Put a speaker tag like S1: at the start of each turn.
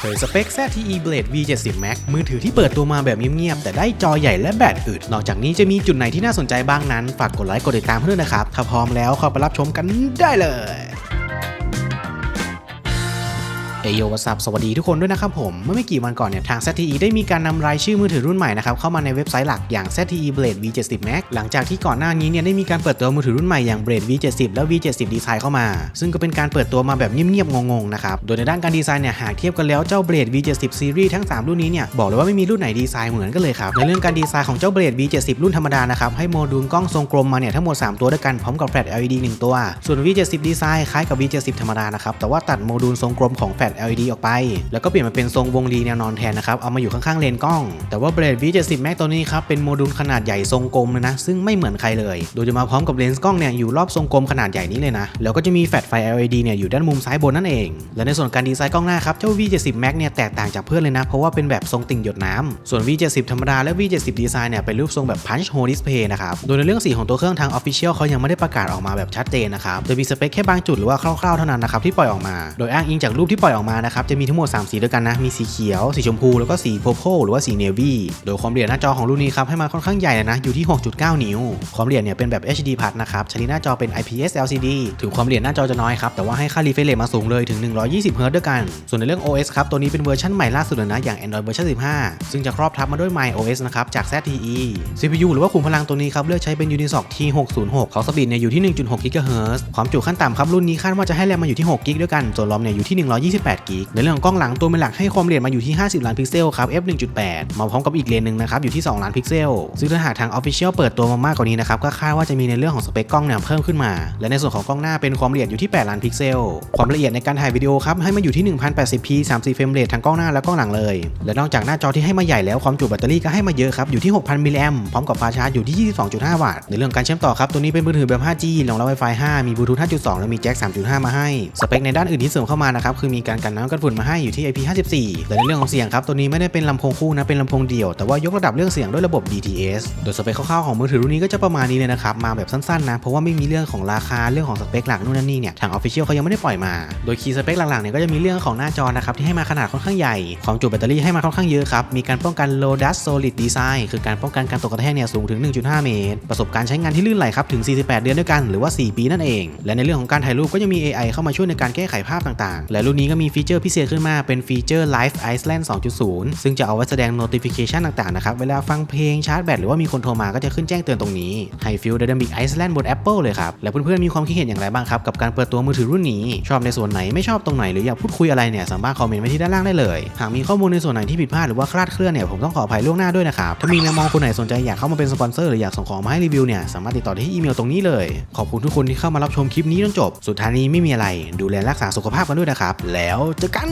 S1: เผยสเปค ZTE Blade V70 Max มือถือที่เปิดตัวมาแบบเงียบๆ แต่ได้จอใหญ่และแบตอึด นอกจากนี้จะมีจุดไหนที่น่าสนใจบ้างนั้น ฝากกดไลค์กดติดตามเพื่อนนะครับ ถ้าพร้อมแล้วเข้าไปรับชมกันได้เลย โยวัสับสวัสดีทุกคนด้วยนะครับผมเมื่อไม่กี่วันก่อนเนี่ยทาง ZTE ได้มีการนำรายชื่อมือถือรุ่นใหม่นะครับเข้ามาในเว็บไซต์หลักอย่าง ZTE Blade V70 Max หลังจากที่ก่อนหน้านี้เนี่ยได้มีการเปิดตัวมือถือรุ่นใหม่อย่าง Blade V70 และ V70 Design เข้ามา ซึ่งก็เป็นการเปิดตัวมาแบบเงียบๆงงๆนะครับโดยในด้านการดีไซน์เนี่ยหากเทียบกันแล้วเจ้า Blade V70 Series ทั้ง 3 รุ่นนี้เนี่ยบอกเลยว่าไม่มีรุ่นไหนดีไซน์เหมือนกันเลยครับในเรื่องการดีไซน์ของเจ้า Blade V70 รุ่นธรรมดานะครับให้โมดูลกล้องทรงกลมมาเนี่ยทั้งหมด 3 ตัวด้วยกันพร้อมกับแฟลช LED 1 ตัว ส่วน V70 ดีไซน์คล้ายกับ V70 ธรรมดานะครับแต่ว่าตัดโมดูลทรงกลมของแฟลช LED ออกไป แล้วก็เปลี่ยนมาเป็นทรงวงรีแนวนอนแทนนะครับ เอามาอยู่ข้างๆเลนส์กล้อง แต่ว่า Blade V70 Max ตัวนี้ครับ เป็นโมดูลขนาดใหญ่ทรงกลมเลยนะ ซึ่งไม่เหมือนใครเลย โดยจะมาพร้อมกับเลนส์กล้องเนี่ยอยู่รอบทรงกลมขนาดใหญ่นี้เลยนะ แล้วก็จะมีแฟลชไฟ LED เนี่ยอยู่ด้านมุมซ้ายบนนั่นเอง และในส่วนการดีไซน์กล้องหน้าครับ เจ้า V70 Max เนี่ยแตกต่างจากเพื่อนเลยนะ เพราะว่าเป็นแบบทรงติ่งหยดน้ำส่วน V70 ธรรมดาและ V70 ดีไซน์เนี่ยเป็นรูปทรงแบบ punch hole display นะครับ โดยในเรื่องสีของตัวเครื่องทาง Official เขายังไม่ได้ประกาศออกมาแบบชัดเจนนะครับโดยมีสเปคแค่บางจุดหรือว่าคร่าวๆเท่านั้นนะครับที่ปล่อยออกมา โดยอ้างอิงจากรูปที่ปล่อยออกมานะครับจะมีทั้งหมด 3 สีด้วยกันนะ มีสีเขียว สีชมพู แล้วก็สีโพโพหรือว่าสีเนวี่โดยความละเอียดหน้าจอของรุ่นนี้ครับให้มาค่อนข้างใหญ่เลยนะอยู่ที่ 6.9 นิ้ว ความละเอียดเนี่ยเป็นแบบ HD Plus นะครับชนิดหน้าจอเป็น IPS LCD ถึงความละเอียดหน้าจอจะน้อยครับแต่ว่าให้ค่า refresh rate มาสูงเลยถึง 120 Hz ด้วยกัน ส่วนในเรื่อง OS ครับตัวนี้เป็นเวอร์ชันใหม่ล่าสุดเลยนะอย่าง Android เวอร์ชัน15 ซึ่งจะครอบทับมาด้วย My OS นะครับจาก ZTE CPU หรือว่าขุมพลังตัวนี้ครับเลือกใช้เป็น Unisoc T606 เขาสปีดเนี่ยอยู่ที่ 1.6 GHz ความจุขั้นต่ำครับรุ่นนี้คาดว่าจะให้แรมมาอยู่ที่6 GB ด้วยกันส่วนรอมเนี่ยอยู่ที่128 GB ในเรื่องของกล้องหลังตัวเป็นหลักให้ความละเอียดมาอยู่ที่ 50 ล้านพิกเซลครับ f 1.8มาพร้อมกับอีกเลนหนึ่งนะครับอยู่ที่ 2 ล้านพิกเซล ซึ่งถ้าหากทาง Official เปิดตัวมามากกว่านี้นะครับก็คาดว่าจะมีในเรื่องของสเปคกล้องเนี่ยเพิ่มขึ้นมา และในส่วนของกล้องหน้าเป็นความละเอียดอยู่ที่ 8 ล้านพิกเซล ความละเอียดในการถ่ายวิดีโอครับให้มาอยู่ที่ 1080p 30เฟรมเรททั้งกล้องหน้าและกล้องหลังเลย และนอกจากหน้าจอที่ให้มาใหญ่แล้วความจุแบตเตอรี่ก็ให้มาเยอะครับอยู่ที่ 6,000 มิลลิแอมพร้อมกับฟ้าชาร์จอยู่ที่ 22.5 วัตต์ในเรื่องการเชื่อมต่อครับตัวนี้เป็นมือถือแบบ 5G รองรับ Wi-Fi 5 มีบลูทูธ5.2 และมีแจ็ค3.5 มาให้สเปคในด้านอื่นที่เสริมเข้ามานะครับคือมีการกันน้ำกันฝุ่นมาให้อยู่ที่ IP54 และในเรื่องของเสียงครับตัวนี้ไม่ได้เป็นลำโพงคู่นะเป็นลำโพงเดี่ยวแต่ว่ายกระดับเรื่องเสียงด้วยระบบ DTS โดยสเปคคร่าวๆของมือถือรุ่นนี้ก็จะประมาณนี้เลยนะครับมาแบบสั้นๆนะเพราะว่าไม่มีเรื่องของราคาเรื่องของสเปคหลักนู่นนั่นนี่เนี่ยทาง Official เขายังไม่ได้ปล่อยมาโดยคีย์สเปคหลักๆเนี่ยก็จะมีเรื่องของหน้าจอนะครับที่ให้มาขนาดค่อนข้างใหญ่ความจุแบตเตอรี่ให้มาค่อนข้างเยอะครับมีการป้องกัน low dust solid design คือการป้องกันการตกกระแทกเนี่ยสูงถึง 1.5 เมตร ประสบการณ์ใช้งานที่ลื่นไหลครับถึง 48 เดือนด้วยกันหรือว่า 4 ปีนั่นเอง และในเรื่องของการถ่ายรูปก็ยังมี AI เข้ามาช่วยในการแก้ไขภาพต่างๆ และรุ่นนี้ก็มีฟีเจอร์พิเศษขึ้นมาเป็นฟีเจอร์ Live Iceland 2.0 ซึ่งจะเอาไว้แสดง notification ต่างๆ นะครับ เวลาฟังเพลงชาร์จแบตหรือว่ามีคนโทรมาก็จะขึ้นแจ้งเตือนตรงนี้ให้ฟิล Dynamic Iceland บน Apple เลยครับ และเพื่อนๆ มีความคิดเห็นอย่างไรบ้างครับ กับการเปิดตัวมือถือรุ่นนี้ ชอบในส่วนไหนไม่ชอบตรงไหนหรืออยากพูดคุยอะไรเนี่ยสามารถคอมเมนต์ไว้ที่ด้านล่างได้เลย หากมีข้อมูลในส่วนไหนที่ผิดพลาดหรือว่าคลาดเคลื่อนเนี่ยผมต้องขออภัยล่วงหน้าด้วยนะครับถ้ามีแนวมองคนไหนสนใจอยากเข้ามาเป็นสปอนเซอร์หรืออยากส่งของมาให้รีวิวเนี่ยสามารถติดต่อที่อีเมลตรงนี้เลยขอบคุณทุกคนที่เข้ามารับชมคลิปนี้จนจบ สุดท้ายนี้ไม่มีอะไร ดูแลรักษาสุขภาพกันด้วยนะครับแล้วเจอกัน